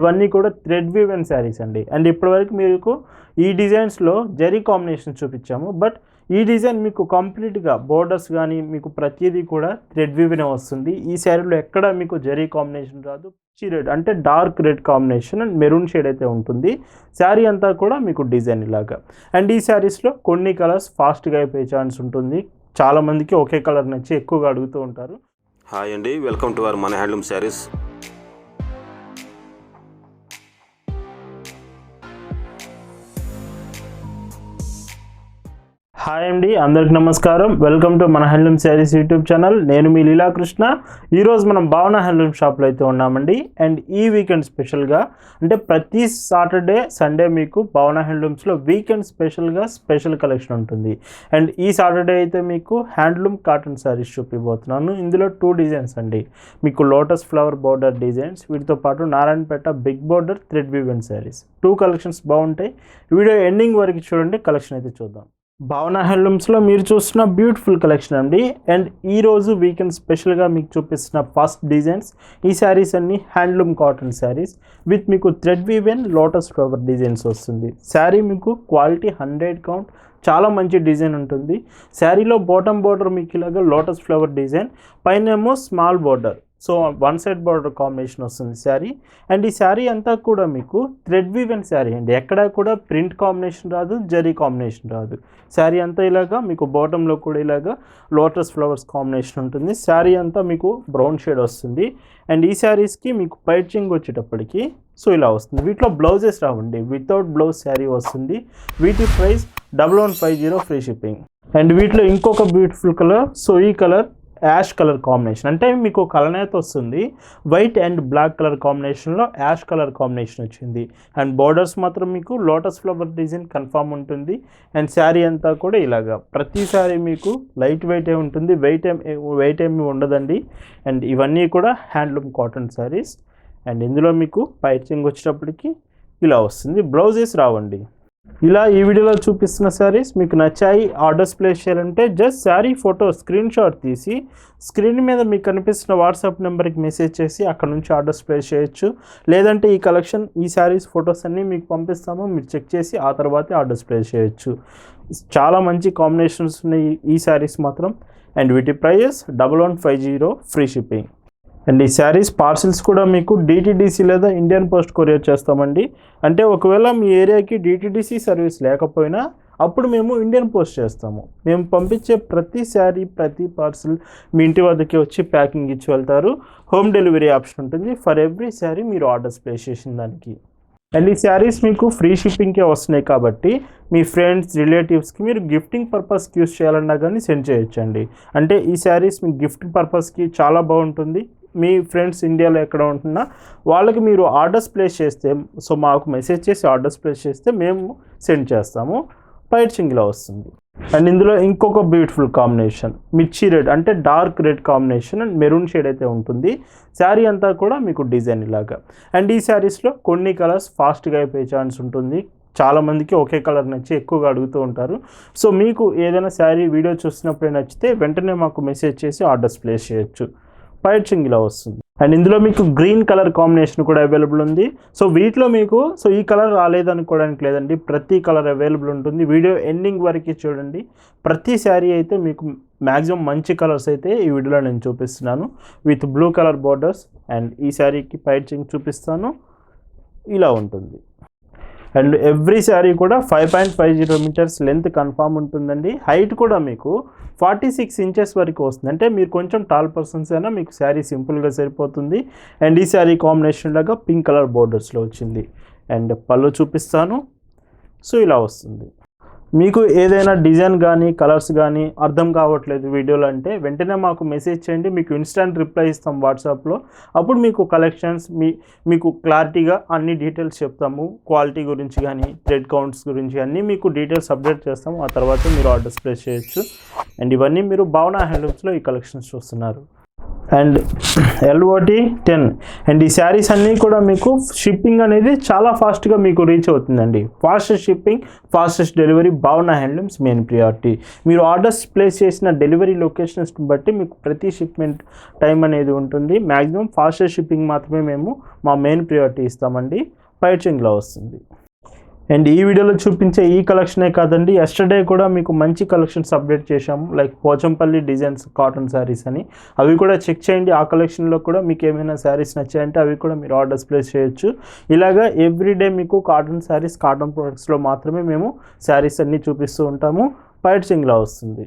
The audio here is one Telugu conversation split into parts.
ఇవన్నీ కూడా థ్రెడ్ వీవెన్ శారీస్ అండి. అండ్ ఇప్పటివరకు మీకు ఈ డిజైన్స్లో జరీ కాంబినేషన్ చూపించాము. బట్ ఈ డిజైన్ మీకు కంప్లీట్గా బోర్డర్స్ కానీ మీకు ప్రతిదీ కూడా థ్రెడ్ వీవెనే వస్తుంది. ఈ శారీలో ఎక్కడ మీకు జరీ కాంబినేషన్ రాదు. పిచ్చి రెడ్ అంటే dark red combination and maroon shade అయితే ఉంటుంది. శారీ అంతా కూడా మీకు డిజైన్ ఇలాగా. అండ్ ఈ శారీస్లో కొన్ని కలర్స్ ఫాస్ట్గా అయిపోయే ఛాన్స్ ఉంటుంది. చాలామందికి ఒకే కలర్ నచ్చి ఎక్కువగా అడుగుతూ ఉంటారు. హాయ్ అండి వెల్కమ్ టు అవర్ మన హ్యాండ్లూమ్ శారీస్ హాయ్ అండి అందరికి నమస్కారం. వెల్కమ్ టు మన హ్యాండ్లూమ్ శారీస్ యూట్యూబ్ ఛానల్ నేను మీ లీలాకృష్ణ. ఈరోజు మనం భావన హ్యాండ్లూమ్ షాప్లో అయితే ఉన్నామండి. అండ్ ఈ వీకెండ్ స్పెషల్గా అంటే ప్రతి సాటర్డే సండే మీకు భావన హ్యాండ్లూమ్స్లో వీకెండ్ స్పెషల్గా స్పెషల్ కలెక్షన్ ఉంటుంది. అండ్ ఈ సాటర్డే అయితే మీకు హ్యాండ్లూమ్ కాటన్ శారీస్ చూపిపోతున్నాను ఇందులో టూ డిజైన్స్ అండి. మీకు లోటస్ ఫ్లవర్ బోర్డర్ డిజైన్స్ వీటితో పాటు Narayanpet big border thread woven saris too collections బాగుంటాయి. వీడియో ఎండింగ్ వరకు చూడండి కలెక్షన్ అయితే చూద్దాం. భావన హ్యాండ్లూమ్స్లో మీరు చూస్తున్న బ్యూటిఫుల్ కలెక్షన్ అండి. అండ్ ఈరోజు వీకెండ్ స్పెషల్గా మీకు చూపిస్తున్న ఫస్ట్ డిజైన్స్ ఈ శారీస్ అన్ని హ్యాండ్లూమ్ కాటన్ శారీస్. విత్ మీకు thread woven lotus flower designs వస్తుంది. శారీ మీకు క్వాలిటీ హండ్రెడ్ కౌంట్. చాలా మంచి డిజైన్ ఉంటుంది. శారీలో బాటమ్ బార్డర్ మీకు ఇలాగా lotus flower design. పైనేమో small border. So one side border combination వస్తుంది శారీ. అండ్ ఈ శారీ అంతా కూడా మీకు థ్రెడ్ వీవెన్ శారీ అండి. ఎక్కడా కూడా ప్రింట్ కాంబినేషన్ రాదు జరీ కాంబినేషన్ రాదు. శారీ అంతా ఇలాగా మీకు బాటంలో కూడా ఇలాగా లోటస్ ఫ్లవర్స్ కాంబినేషన్ ఉంటుంది. శారీ అంతా మీకు బ్రౌన్ షేడ్ వస్తుంది. అండ్ ఈ శారీస్కి మీకు పైచింగ్ వచ్చేటప్పటికి సో ఇలా వస్తుంది. వీటిలో బ్లౌజెస్ రావండి. వితౌట్ బ్లౌజ్ శారీ వస్తుంది. వీటి price double one five zero free shipping. And వీటిలో ఇంకొక బ్యూటిఫుల్ కలర్ సో ఈ కలర్ యాష్ కలర్ కాంబినేషన్. అంటే మీకు కలనేత వస్తుంది. వైట్ అండ్ బ్లాక్ కలర్ కాంబినేషన్లో యాష్ కలర్ కాంబినేషన్ వచ్చింది. అండ్ బార్డర్స్ మాత్రం మీకు లోటస్ ఫ్లవర్ డిజైన్ కన్ఫామ్ ఉంటుంది. అండ్ శారీ అంతా కూడా ఇలాగా. ప్రతి శారీ మీకు లైట్ వెయిట్ ఏ ఉంటుంది. వెయిట్ ఏం వెయిట్ ఏమి ఉండదండి. అండ్ ఇవన్నీ కూడా హ్యాండ్లూమ్ కాటన్ శారీస్. అండ్ ఇందులో మీకు పైచింగ్ వచ్చేటప్పటికి ఇలా వస్తుంది. బ్లౌజెస్ రావండి. ఇలా ఈ వీడియోలో చూపిస్తున్న శారీస్ మీకు నచ్చాయి ఆర్డర్స్ ప్లేస్ చేయాలంటే just sari photo screen shot తీసి స్క్రీన్ మీద మీకు కనిపిస్తున్న వాట్సాప్ నెంబర్కి మెసేజ్ చేసి అక్కడ నుంచి ఆర్డర్స్ ప్లేస్ చేయొచ్చు. లేదంటే ఈ కలెక్షన్ ఈ శారీస్ ఫొటోస్ అన్నీ మీకు పంపిస్తాము మీరు చెక్ చేసి ఆ తర్వాతే ఆర్డర్స్ ప్లేస్ చేయొచ్చు. చాలా మంచి కాంబినేషన్స్ ఉన్నాయి ఈ శారీస్ మాత్రం. అండ్ వీటి prices double one five zero free shipping and ఈ శారీస్ పార్సిల్స్ కూడా మీకు డిటీడీసీ లేదా ఇండియన్ పోస్ట్ కొరియర్ చేస్తామండి. అంటే ఒకవేళ మీ ఏరియాకి డిటీడీసీ సర్వీస్ లేకపోయినా అప్పుడు మేము ఇండియన్ పోస్ట్ చేస్తాము. మేము పంపించే ప్రతి శారీ ప్రతి పార్సిల్ మీ ఇంటి వద్దకి వచ్చి ప్యాకింగ్ ఇచ్చి వెళ్తారు. హోమ్ డెలివరీ ఆప్షన్ ఉంటుంది. ఫర్ ఎవ్రీ శారీ మీరు ఆర్డర్స్ ప్లేస్ చేసిన దానికి. అండ్ ఈ శారీస్ మీకు ఫ్రీ షిప్పింగ్కే వస్తున్నాయి కాబట్టి మీ ఫ్రెండ్స్ రిలేటివ్స్కి మీరు గిఫ్టింగ్ పర్పస్కి యూస్ చేయాలన్నా కానీ సెండ్ చేయొచ్చండి. అంటే ఈ శారీస్ మీ గిఫ్ట్ పర్పస్కి చాలా బాగుంటుంది. మీ ఫ్రెండ్స్ ఇండియాలో ఎక్కడ ఉంటున్నా వాళ్ళకి మీరు ఆర్డర్స్ ప్లేస్ చేస్తే సో మాకు మెసేజ్ చేసి ఆర్డర్స్ ప్లేస్ చేస్తే మేము సెండ్ చేస్తాము. పైర్ చింగిలా వస్తుంది. అండ్ ఇందులో ఇంకొక బ్యూటిఫుల్ కాంబినేషన్ మిర్చి రెడ్ అంటే dark red combination and maroon shade అయితే ఉంటుంది. శారీ అంతా కూడా మీకు డిజైన్ ఇలాగా. అండ్ ఈ శారీస్లో కొన్ని కలర్స్ ఫాస్ట్గా అయిపోయే ఛాన్స్ ఉంటుంది. చాలామందికి ఒకే కలర్ నచ్చి ఎక్కువగా అడుగుతూ ఉంటారు. సో మీకు ఏదైనా శారీ వీడియో చూసినప్పుడే నచ్చితే వెంటనే మాకు మెసేజ్ చేసి ఆర్డర్స్ ప్లేస్ చేయొచ్చు. పైచింగ్ ఇలా వస్తుంది. అండ్ ఇందులో మీకు గ్రీన్ కలర్ కాంబినేషన్ కూడా అవైలబుల్ ఉంది. సో వీటిలో మీకు సో ఈ కలర్ రాలేదనుకోవడానికి లేదండి. ప్రతి కలర్ అవైలబుల్ ఉంటుంది. వీడియో ఎండింగ్ వరకు చూడండి. ప్రతి శారీ అయితే మీకు మ్యాక్సిమం మంచి కలర్స్ అయితే ఈ వీడియోలో నేను చూపిస్తున్నాను. With blue colour borders and ఈ శారీకి పైచింగ్ చూపిస్తాను. ఇలా ఉంటుంది. అండ్ ఎవ్రీ శారీ కూడా five point five zero metres length confirm ఉంటుందండి. హైట్ కూడా మీకు ఫార్టీ సిక్స్ ఇంచెస్ వరకు వస్తుంది. అంటే మీరు కొంచెం టాల్ పర్సన్స్ అయినా మీకు శారీ సింపుల్గా సరిపోతుంది. అండ్ ఈ శారీ కాంబినేషన్ లాగా పింక్ కలర్ బోర్డర్స్లో వచ్చింది. అండ్ పళ్ళు చూపిస్తాను. సో ఇలా వస్తుంది. మీకు ఏదైనా డిజైన్ కానీ కలర్స్ కానీ అర్థం కావట్లేదు వీడియోలు అంటే వెంటనే మాకు మెసేజ్ చేయండి. మీకు ఇన్స్టెంట్ రిప్లై ఇస్తాం వాట్సాప్లో అప్పుడు మీకు కలెక్షన్స్ మీ మీకు క్లారిటీగా అన్ని డీటెయిల్స్ చెప్తాము. క్వాలిటీ గురించి కానీ థ్రెడ్ కౌంట్స్ గురించి అన్నీ మీకు డీటెయిల్స్ అప్డేట్ చేస్తాము. ఆ తర్వాత మీరు ఆర్డర్స్ ప్లేస్ చేయొచ్చు. అండ్ ఇవన్నీ మీరు భావన హ్యాండ్లూమ్స్లో ఈ కలెక్షన్స్ చూస్తున్నారు. And LOT ten. అండ్ ఈ శారీస్ అన్నీ కూడా మీకు షిప్పింగ్ అనేది చాలా ఫాస్ట్గా మీకు రీచ్ అవుతుందండి. Fastest shipping fastest delivery Bhavana handlooms main priority. మీరు ఆర్డర్స్ ప్లేస్ చేసిన డెలివరీ లొకేషన్స్ బట్టి మీకు ప్రతి షిప్మెంట్ టైం అనేది ఉంటుంది. మ్యాక్సిమం ఫాస్టెస్ట్ షిప్పింగ్ మాత్రమే మేము మా మెయిన్ ప్రియారిటీ ఇస్తామండి. పైచింగ్లో వస్తుంది. అండ్ ఈ వీడియోలో చూపించే ఈ కలెక్షనే కాదండి. ఎస్టర్డే కూడా మీకు మంచి కలెక్షన్స్ అప్డేట్ చేశాము. Like Pochampally designs cotton saris అని. అవి కూడా చెక్ చేయండి. ఆ కలెక్షన్లో కూడా మీకు ఏమైనా శారీస్ నచ్చాయంటే అవి కూడా మీరు ఆర్డర్స్ ప్లేస్ చేయొచ్చు. ఇలాగా ఎవ్రీడే మీకు కాటన్ శారీస్ కాటన్ ప్రొడక్ట్స్లో మాత్రమే మేము శారీస్ అన్నీ చూపిస్తూ ఉంటాము. పైట్ సింగ్లా వస్తుంది.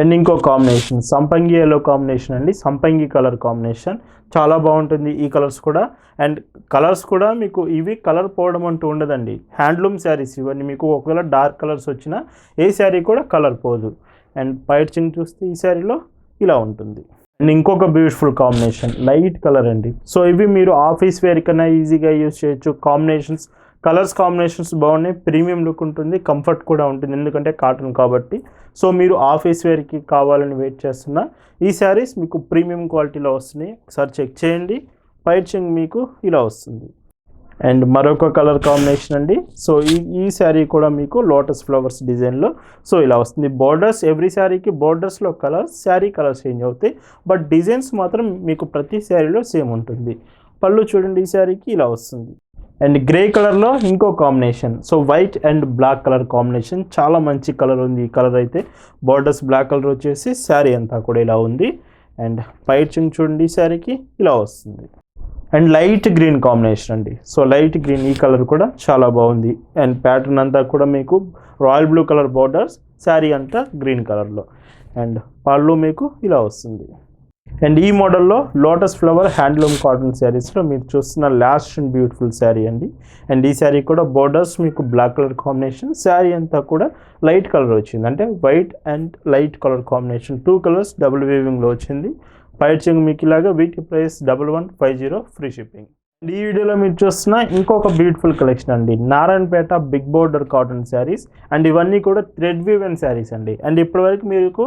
అండ్ ఇంకో కాంబినేషన్ సంపంగి ఎల్లో కాంబినేషన్ అండి. సంపంగి కలర్ కాంబినేషన్ చాలా బాగుంటుంది ఈ కలర్స్ కూడా. అండ్ కలర్స్ కూడా మీకు ఇవి కలర్ పోవడం అంటూ ఉండదండి. హ్యాండ్లూమ్ శారీస్ ఇవన్నీ మీకు ఒకవేళ డార్క్ కలర్స్ వచ్చినా ఏ శారీ కూడా కలర్ పోదు. అండ్ పైచింగ్ చూస్తే ఈ శారీలో ఇలా ఉంటుంది. అండ్ ఇంకొక బ్యూటిఫుల్ కాంబినేషన్ లైట్ కలర్ అండి. సో ఇవి మీరు ఆఫీస్ వేర్ కన్నా ఈజీగా యూజ్ చేయొచ్చు. కాంబినేషన్స్ కలర్స్ కాంబినేషన్స్ బాగున్నాయి ప్రీమియం లుక్ ఉంటుంది కంఫర్ట్ కూడా ఉంటుంది ఎందుకంటే కాటన్ కాబట్టి. సో మీరు ఆఫీస్ వేర్కి కావాలని వెయిట్ చేస్తున్న ఈ శారీస్ మీకు ప్రీమియం క్వాలిటీలో వస్తున్నాయి. ఒకసారి చెక్ చేయండి పైచింగ్ మీకు ఇలా వస్తుంది. అండ్ మరొక కలర్ కాంబినేషన్ అండి. సో ఈ ఈ శారీ కూడా మీకు లోటస్ ఫ్లవర్స్ డిజైన్లో సో ఇలా వస్తుంది. బోర్డర్స్ ఎవ్రీ శారీకి బోర్డర్స్లో కలర్స్ శారీ కలర్స్ చేంజ్ అవుతాయి. బట్ డిజైన్స్ మాత్రం మీకు ప్రతి శారీలో సేమ్ ఉంటుంది. పళ్ళు చూడండి ఈ శారీకి ఇలా వస్తుంది. అండ్ గ్రే కలర్లో ఇంకో combination. So white and black colour combination. చాలా మంచి కలర్ ఉంది ఈ కలర్ అయితే. బార్డర్స్ బ్లాక్ కలర్ వచ్చేసి శారీ అంతా కూడా ఇలా ఉంది. అండ్ పైచింగ్ చూడండి శారీకి. ఇలా వస్తుంది. అండ్ లైట్ గ్రీన్ కాంబినేషన్ అండి. సో లైట్ గ్రీన్ ఈ కలర్ కూడా చాలా బాగుంది. అండ్ ప్యాటర్న్ అంతా కూడా మీకు royal blue colour borders sari అంతా గ్రీన్ కలర్లో. అండ్ పళ్ళు మీకు ఇలా వస్తుంది. అండ్ ఈ మోడల్లో లోటస్ ఫ్లవర్ హ్యాండ్లూమ్ కాటన్ శారీస్లో మీరు చూస్తున్న లాస్ట్ అండ్ బ్యూటిఫుల్ శారీ అండి. అండ్ ఈ శారీ కూడా బోర్డర్స్ మీకు బ్లాక్ కలర్ కాంబినేషన్ శారీ అంతా కూడా లైట్ కలర్ వచ్చింది. అంటే white and light colour combination two colours double వేవింగ్లో వచ్చింది. పైచింగ్ మీకు ఇలాగా వీటి price double one five zero free shipping. ఈ వీడియోలో మీరు చూస్తున్న ఇంకొక బ్యూటిఫుల్ కలెక్షన్ అండి. Narayanpet big border cotton saris and ఇవన్నీ కూడా థ్రెడ్ వీవెన్ శారీస్ అండి. అండ్ ఇప్పటివరకు మీకు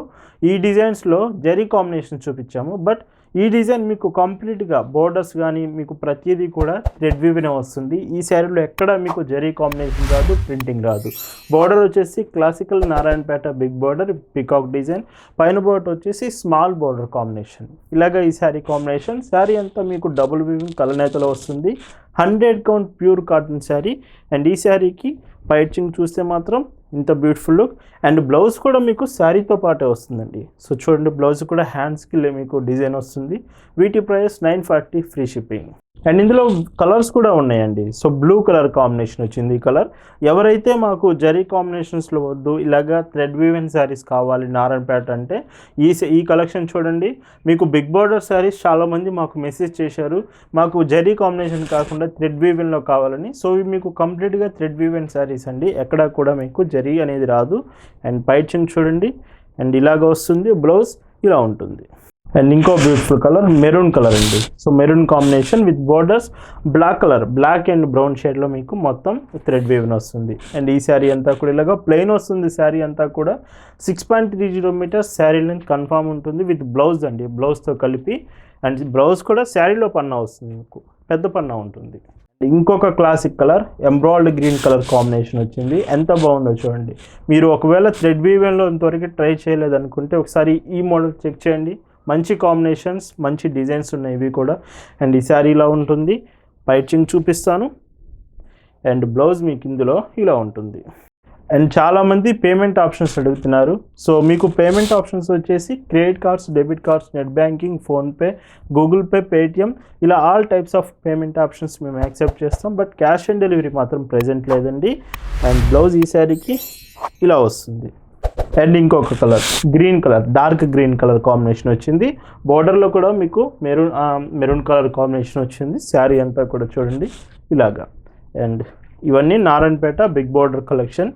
ఈ డిజైన్స్లో జరీ కాంబినేషన్ చూపించాము. బట్ ఈ డిజైన్ మీకు కంప్లీట్గా బోర్డర్స్ కానీ మీకు ప్రతిదీ కూడా థ్రెడ్ వీవెనే వస్తుంది. ఈ శారీలో ఎక్కడ మీకు జరీ కాంబినేషన్ రాదు ప్రింటింగ్ రాదు. బోర్డర్ వచ్చేసి classical Narayanpet big border peacock design. పైన బోర్డర్ వచ్చేసి స్మాల్ బోర్డర్ కాంబినేషన్. ఇలాగ ఈ శారీ కాంబినేషన్. శారీ అంతా మీకు డబుల్ వీవింగ్ కలనేతలో వస్తుంది. Hundred count pure cotton sari. And ఈ శారీకి పైచింగ్ చూస్తే మాత్రం ఇంత బ్యూటిఫుల్ లుక్ అండ్ బ్లౌజ్ కూడా మీకు శారీతో పాటే వస్తుందండి. సో చూడండి బ్లౌజ్ కూడా హ్యాండ్స్కి మీకు డిజైన్ వస్తుంది. వీటి price nine forty free shipping and ఇందులో కలర్స్ కూడా ఉన్నాయండి. సో బ్లూ కలర్ కాంబినేషన్ వచ్చింది ఈ కలర్ ఎవరైతే మాకు జరీ కాంబినేషన్స్లో వద్దు ఇలాగా థ్రెడ్ వీవెన్ శారీస్ కావాలి నారాయణపేట అంటే ఈ స- ఈ కలెక్షన్ చూడండి. మీకు బిగ్ బార్డర్ శారీస్ చాలామంది మాకు మెసేజ్ చేశారు. మాకు జరీ కాంబినేషన్ కాకుండా థ్రెడ్ వీవెన్లో కావాలని. సో ఇవి మీకు కంప్లీట్గా థ్రెడ్ వీవెన్ శారీస్ అండి. ఎక్కడ కూడా మీకు జరీ అనేది రాదు. అండ్ పైచింగ్ చూడండి. అండ్ ఇలాగ వస్తుంది బ్లౌజ్ ఇలా ఉంటుంది. అండ్ ఇంకో బ్యూటిఫుల్ కలర్ మెరూన్ కలర్ అండి. So maroon combination with borders black colour black and brown షేడ్లో మీకు మొత్తం థ్రెడ్ వేవ్ని వస్తుంది. అండ్ ఈ శారీ అంతా కూడా ఇలాగా ప్లెయిన్ వస్తుంది శారీ అంతా కూడా. Six point three zero metres sari length confirm ఉంటుంది విత్ బ్లౌజ్ అండి. బ్లౌజ్తో కలిపి అండ్ బ్లౌజ్ కూడా శారీలో పన్నా వస్తుంది మీకు. పెద్ద పన్నా ఉంటుంది. ఇంకొక classic colour emerald green colour combination వచ్చింది. ఎంత బాగుందో చూడండి. మీరు ఒకవేళ థ్రెడ్ వీవెన్లో ఇంతవరకు ట్రై చేయలేదనుకుంటే ఒకసారి ఈ మోడల్ చెక్ చేయండి. మంచి కాంబినేషన్స్ మంచి డిజైన్స్ ఉన్నాయి ఇవి కూడా. అండ్ ఈ శారీ ఇలా ఉంటుంది. పైచింగ్ చూపిస్తాను. అండ్ బ్లౌజ్ మీకు ఇందులో ఇలా ఉంటుంది. అండ్ చాలామంది పేమెంట్ ఆప్షన్స్ అడుగుతున్నారు. సో మీకు పేమెంట్ ఆప్షన్స్ వచ్చేసి credit cards debit cards net banking PhonePe Google Pay Paytm ఇలా all types of payment options మేము యాక్సెప్ట్ చేస్తాం. బట్ క్యాష్ ఆన్ డెలివరీ మాత్రం ప్రజెంట్ లేదండి. అండ్ బ్లౌజ్ ఈ శారీకి ఇలా వస్తుంది. అండ్ ఇంకొక colour green colour dark green colour combination వచ్చింది. బోర్డర్లో కూడా మీకు మెరూన్ మెరూన్ కలర్ కాంబినేషన్ వచ్చింది. శారీ అంతా కూడా చూడండి. ఇలాగా. అండ్ ఇవన్నీ Narayanpet big border collection.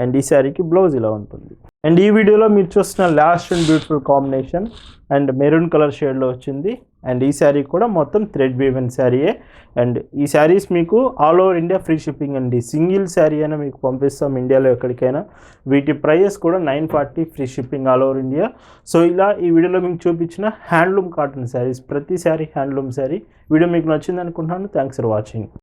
And ఈ శారీకి బ్లౌజ్ ఇలా ఉంటుంది. అండ్ ఈ వీడియోలో మీరు చూస్తున్న last and beautiful combination. And maroon colour షేడ్లో వచ్చింది. అండ్ ఈ శారీ కూడా మొత్తం థ్రెడ్ వీవెన్ శారీయే. అండ్ ఈ శారీస్ మీకు all over India free shipping అండి. సింగిల్ శారీ అయినా మీకు పంపిస్తాం ఇండియాలో ఎక్కడికైనా. వీటి ప్రైజెస్ కూడా nine forty free shipping all over India so ఇలా ఈ వీడియోలో మీకు చూపించిన హ్యాండ్లూమ్ కాటన్ శారీస్ ప్రతి శారీ హ్యాండ్లూమ్ శారీ. వీడియో మీకు నచ్చింది అనుకుంటున్నాను. Thanks for watching